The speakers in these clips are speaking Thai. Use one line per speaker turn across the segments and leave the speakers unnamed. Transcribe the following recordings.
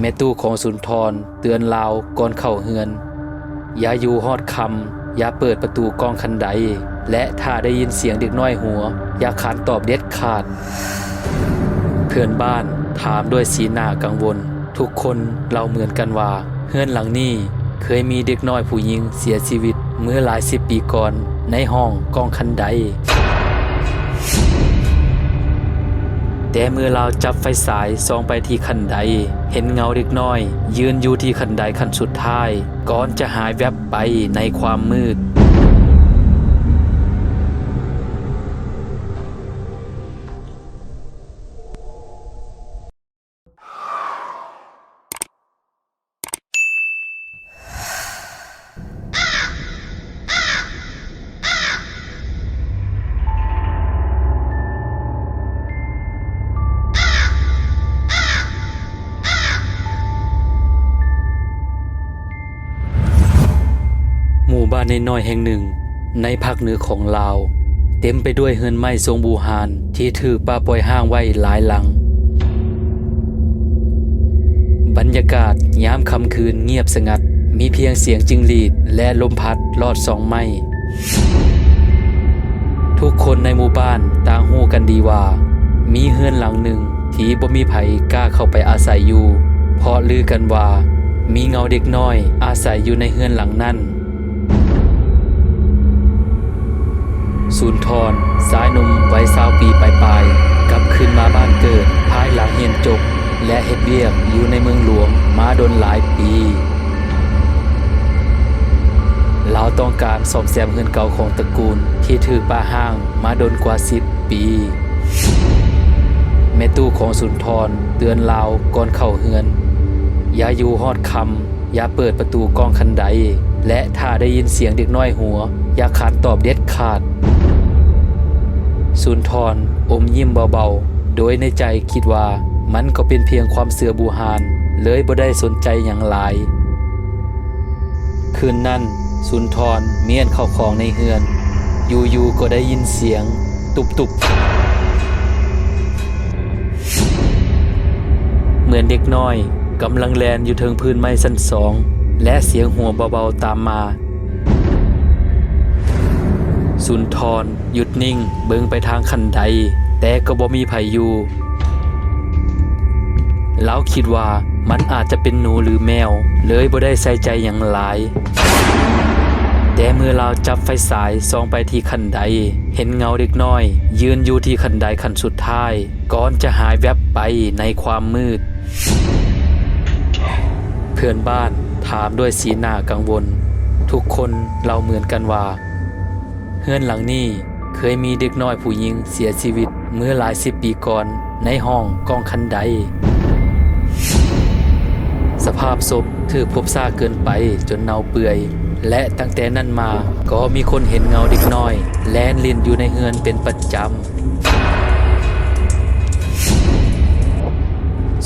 แม่ตู้ของสุนทรเตือนลาวก่อนเข้าเฮือน อย่าอยู่ฮอดคำอย่าเปิดประตูกองคันใด และถ้าได้ยินเสียงเด็กน้อยหัว อย่าขานตอบเด็ดขาด เพื่อนบ้านถามด้วยสีหน้ากังวล ทุกคนเราเหมือนกันว่าเฮือนหลังนี้เคยมีเด็กน้อยผู้หญิงเสียชีวิตเมื่อหลายสิบปีก่อนในห้องกองคันใด แต่เมื่อเราจับไฟสายส่องไปที่คันใด เห็นเงาเล็กน้อย ยืนอยู่ที่คันใดคันสุดท้าย ก่อนจะหายแวบไปในความมืด หมู่บ้านน้อยแห่งหนึ่ง ในภาคเหนือของลาว เต็มไปด้วยเฮือนไม้ทรงบูหานที่ถือป้าปล่อยห้างไว้หลายหลัง บรรยากาศยามค่ำคืนเงียบสงัด มีเพียงเสียงจิงหรีดและลมพัดลอดสองไม้ทุกคนในหมู่บ้านต่างหู้กันดีว่า มีเฮือนหลังหนึ่งที่บ่มีไผกล้าเข้าไปอาศัยอยู่ เพราะลือกันว่า มีเงาเด็กน้อยอาศัยอยู่ในเฮือนหลังนั้น ศูนทร สายหนุ่มวัยสาวปีปลายๆกลับคืนมาบ้านเกิด ภายหลังเฮียนจบ และเฮ็ดเวียกอยู่ในเมืองหลวงมาโดนหลายปี เราต้องการซ่อมแซมเงินเก่าของตระกูล ที่ถือป้าห้างมาโดนกว่าสิบปีแม่ตู้ของสุนทรเตือนเราก่อนเข้าเฮือน อย่าอยู่ฮอดคำอย่าเปิดประตูกองคันใด และถ้าได้ยินเสียงเด็กน้อยหัว อย่าขานตอบเด็ดขาด สุนทรอมยิ้มเบาๆ โดยในใจคิดว่ามันก็เป็นเพียงความเสือบูหานเลยบ่ได้สนใจอย่างหลาย คืนนั้นสุนทรเมียนเข้าของในเฮือน อยู่ๆก็ได้ยินเสียง ตุบๆ เหมือนเด็กน้อยกำลังแลนอยู่เทิงพื้นไม้สั้นสอง และเสียงหัวเบาๆตามมา สุนทรหยุดนิ่ง เบิงไปทางคันใด แต่ก็บ่มีไผอยู่แล้วคิดว่ามันอาจจะเป็นหนูหรือแมว เลยบ่ได้ใส่ใจอย่างหลาย แต่เมื่อเราจับไฟสายส่องไปที่คันใด เห็นเงาเด็กน้อย ยืนอยู่ที่คันใดคันสุดท้าย ก่อนจะหายแวบไปในความมืด เพื่อนบ้านถามด้วยสีหน้ากังวล ทุกคนเราเหมือนกันว่า เฮือนหลังนี้เคยมีเด็กน้อยผู้หญิงเสียชีวิตเมื่อหลายสิบปีก่อนในห้องกองคันใดสภาพศพถือพบซาเกินไปจนเน่าเปื่อย และตั้งแต่นั้นมาก็มีคนเห็นเงาเด็กน้อย แลนลินอยู่ในเฮือนเป็นประจำ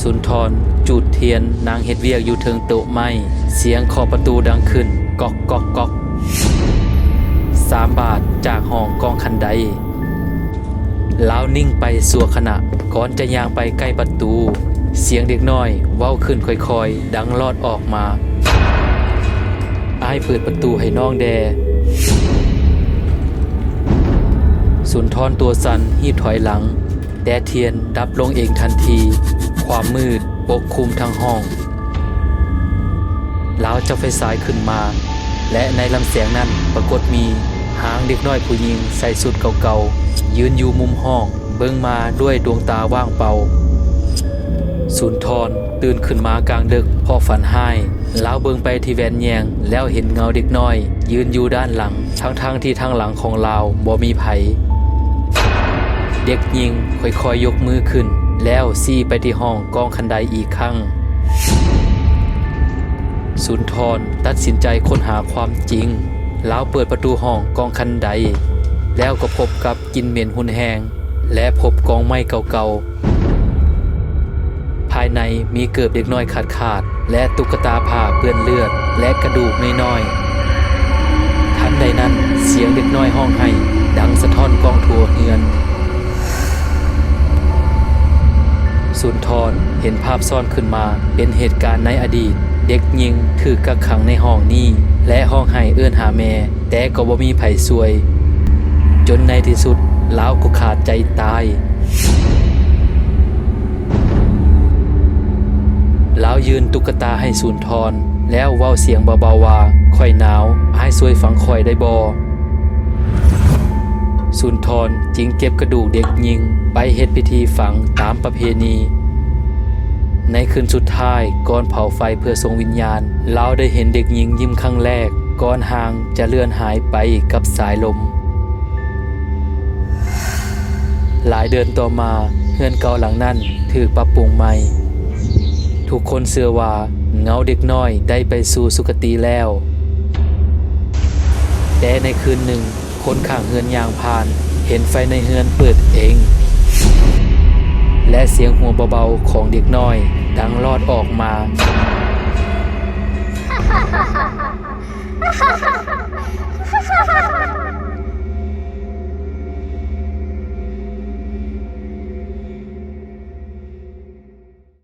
สุนทรจูดเทียนนางเฮ็ดเวียกอยู่เทิงโต๊ะไม้เสียงเคอประตูดังขึ้น ก๊อกก๊อกก๊อก สามบาทจากห้องกองคันใดลาวนิ่งไปสัวขณะก่อนจะย่างไปใกล้ประตู เสียงเด็กน้อยเว้าขึ้นค่อยๆ ดังลอดออกมาอ้ายเปิดประตูให้น้องแดสุนทรตัวสั่นหีบถอยหลังแต่เทียนดับลงเองทันที ความมืดปกคลุมทั้งห้อง แลาวจะไฟสายขึ้นมา และในลำแสงนั้นปรากฏมี หางเด็กน้อยผู้หญิงใส่สุดเก่าๆ ยืนอยู่มุมห้อง เบิ่งมาด้วยดวงตาว่างเปล่าสุนทรตื่นขึ้นมากลางดึกเพอฝันหายลาวเบิงไปที่แวนแยง แล้วเห็นเงาเด็กน้อย ยืนอยู่ด้านหลัง ทั้งๆทที่ทางหลังของลาบ่มีไผเด็กหญิงค่อยๆยกมือขึ้น แล้วซี่ไปที่ห้องกองคันไดอีกครั้งสุนทรตัดสินใจค้นหาความจริง ล้วเปิดประตูห้องกองคันไดแล้วก็พบกับกลินเหม็นหุนแหงและพบกองไม้เก่าๆ ภายในมีเกิบเด็กน้อยขาดขาด และตุ๊กตาผ้าเปื้อนเลือด และกระดูกน้อยๆทันใดนั้นเสียงเด็กน้อยห้องไห้ดังสะท้อนกองทัวเฮือนสุนทรเห็นภาพซ่อนขึ้นมาเป็นเหตุการณ์ในอดีต เด็กยิงถือกักขังในห้องนี้ และห้องไห้เอื้อนหาแม่ แต่ก็บ่มีไผซวย จนในที่สุดลาวก็ขาดใจตายลาวยืนตุ๊กตาให้สุนทร แล้วเว้าเสียงเบาๆว่าค่อยหนาวอ้ซวยฝังคอยได้บอสุนทรจึงเก็บกระดูกเด็กยิง ไปเฮ็ดพิธีฝังตามประเพณี ในคืนสุดท้ายก่อนเผาไฟเพื่อทรงวิญญาณเราได้เห็นเด็กหญิงยิ้มครั้งแรก ก่อนห่างจะเลื่อนหายไปกับสายลม หลายเดือนต่อมาเฮือนเก่าหลังนั้นถูกปรับปรุงใหม่ ทุกคนเชื่อว่าเงาเด็กน้อยได้ไปสู่สุคติแล้ว แต่ในคืนหนึ่ง คนข้างเฮือนยางผ่าน เห็นไฟในเฮือนเปิดเอง และเสียงหัวเบาๆของเด็กน้อย ดังลอดออกมา